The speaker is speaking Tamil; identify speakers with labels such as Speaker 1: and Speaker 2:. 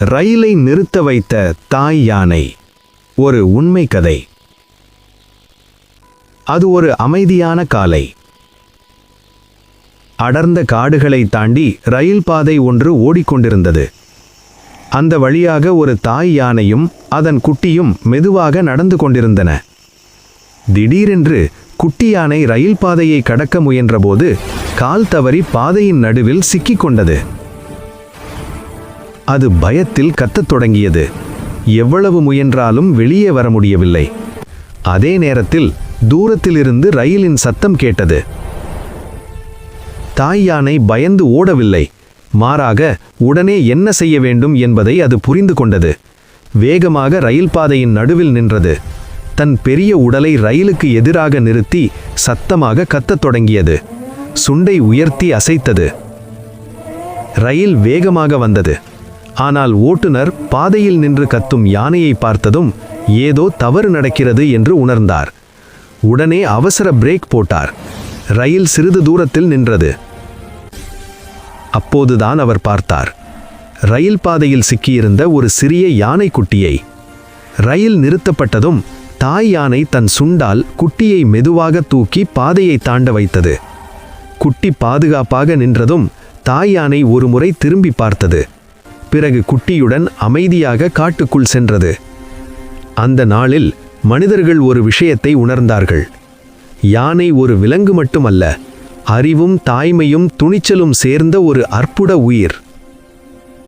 Speaker 1: ரயிலை நிறுத்த வைத்த தாய் யானை. ஒரு உண்மை கதை. அது ஒரு அமைதியான காலை. அடர்ந்த காடுகளை தாண்டி ரயில் பாதை ஒன்று ஓடிக்கொண்டிருந்தது. அந்த வழியாக ஒரு தாய் யானையும் அதன் குட்டியும் மெதுவாக நடந்து கொண்டிருந்தன. திடீரென்று குட்டி யானை ரயில் பாதையை கடக்க முயன்றபோது கால் தவறி பாதையின் நடுவில் சிக்கிக் கொண்டது அது பயத்தில் கத்தத் தொடங்கியது. எவ்வளவு முயன்றாலும் வெளியே வர முடியவில்லை. அதே நேரத்தில் தூரத்திலிருந்து ரயிலின் சத்தம் கேட்டது. தாய் யானை பயந்து ஓடவில்லை. மாறாக உடனே என்ன செய்ய வேண்டும் என்பதை அது புரிந்து கொண்டது. வேகமாக ரயில் பாதையின் நடுவில் நின்றது. தன் பெரிய உடலை ரயிலுக்கு எதிராக நிறுத்தி சத்தமாக கத்தத் தொடங்கியது. சுண்டை உயர்த்தி அசைத்தது. ரயில் வேகமாக வந்தது. ஆனால் ஓட்டுநர் பாதையில் நின்று கத்தும் யானையை பார்த்ததும் ஏதோ தவறு நடக்கிறது என்று உணர்ந்தார். உடனே அவசர பிரேக் போட்டார். ரயில் சிறிது தூரத்தில் நின்றது. அப்போதுதான் அவர் பார்த்தார். ரயில் பாதையில் சிக்கியிருந்த ஒரு சிறிய யானை குட்டியை ரயில் நிறுத்தப்பட்டதும் தாய் யானை தன் சுண்டால் குட்டியை மெதுவாக தூக்கி பாதையை தாண்ட வைத்தது. குட்டி பாதுகாப்பாக நின்றதும் தாய் யானை ஒருமுறை திரும்பி பார்த்தது. பிறகு குட்டியுடன் அமைதியாக காட்டுக்குள் சென்றது. அந்த நாளில் மனிதர்கள் ஒரு விஷயத்தை உணர்ந்தார்கள். யானை ஒரு விலங்கு மட்டுமல்ல அறிவும் தாய்மையும் துணிச்சலும் சேர்ந்த ஒரு அற்புட உயிர்.